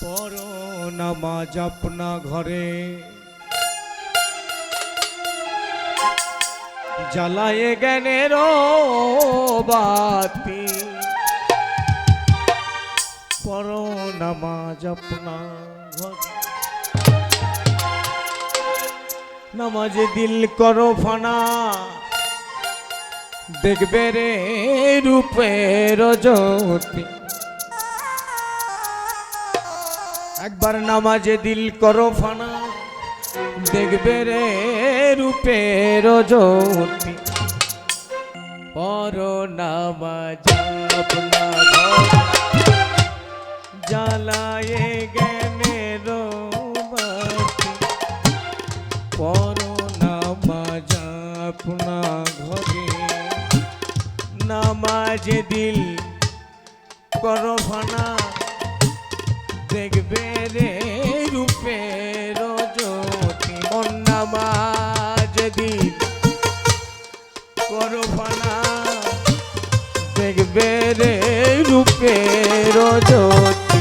পর নামাজ আপনা ঘরে। জ্বালায় জ্ঞানের বাতি। পর নামাজ আপনা ঘরে। নামাজে দিল করো ফানা। দেখবে রে রূপের জ্যোতি। একবার নামাজে দিল করো ফানা। দেখবে রে রূপের জ্যোতি পর নামাজ জ্বালায় জ্ঞানের পর নামাজ আপনা ঘরে। নামাজ দিল করো ফানা। রে রূপের জ্যোতি মন নামাজ দিল করো দেখবে রে রূপের জ্যোতি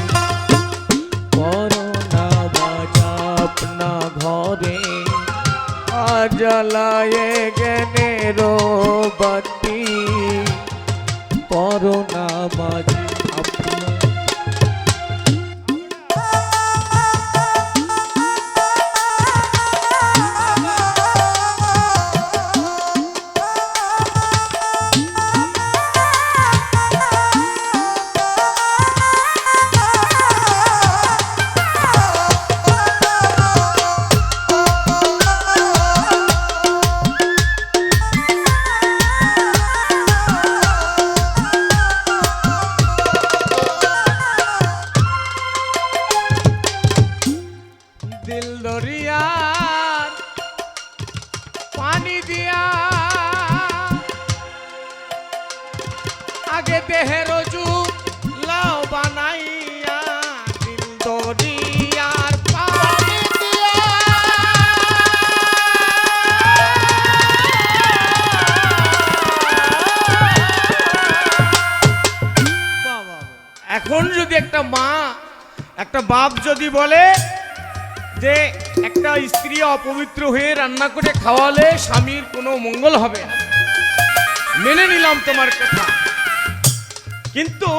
করো নামাজ আপনা ঘরে জ্বালায় জ্ঞানের বাতি নামাজ আগে দেহের রজু, লাও বানাইয়া এখন যদি একটা মা, একটা বাপ যদি বলে যে একটা স্ত্রী অপবিত্র হয়ে রান্না করে খাওয়ালে স্বামীর কোনো মঙ্গল হবে না। মেনে নিলাম তোমার কথা। কিন্তু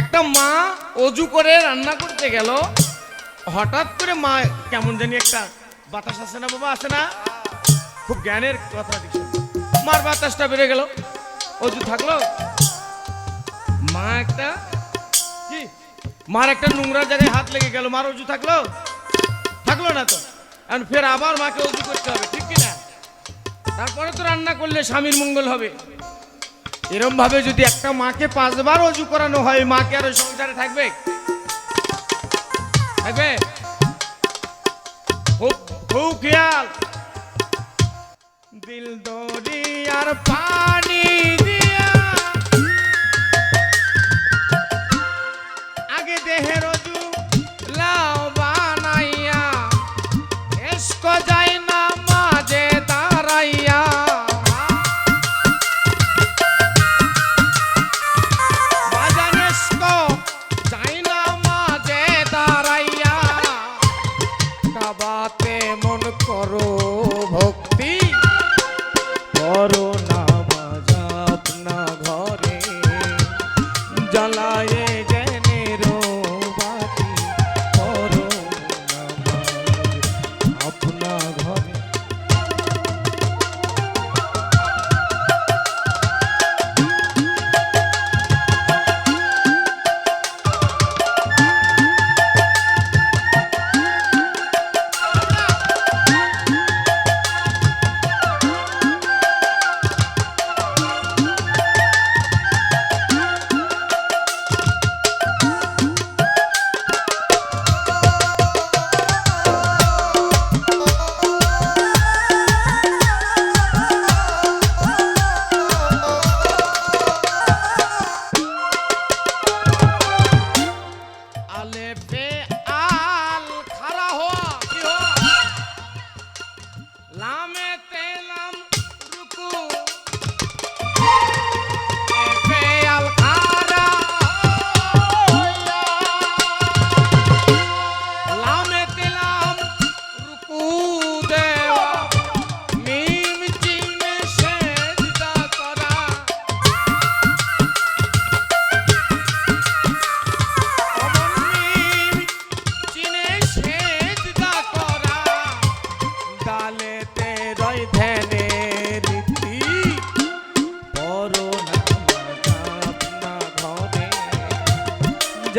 একটা মা অজু করে রান্না করতে গেল। হঠাৎ করে মা কেমন জানি একটা বাতাস আছে না বাবা? আছে না? খুব জ্ঞানের কথা মার বাতাসটা বেড়ে গেল। অজু থাকল। মা একটা কি? মার একটা নোংরা জায়গায় হাত লেগে গেল। মার অজু থাকল? থাকল না তো? এখন ফের আবার মাকে অজু করতে হবে, ঠিক কি না তারপরে তো রান্না করলে স্বামীর মঙ্গল হবে। এরম ভাবে যদি একটা মাকে পাঁচবার অজু করানো হয়, মাকে আর সংসারে থাকবে? থাকবে? খুব খেয়াল। দিল দরিয়ার পানি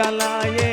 জ্বালায়ে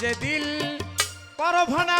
যে দিল পরভনা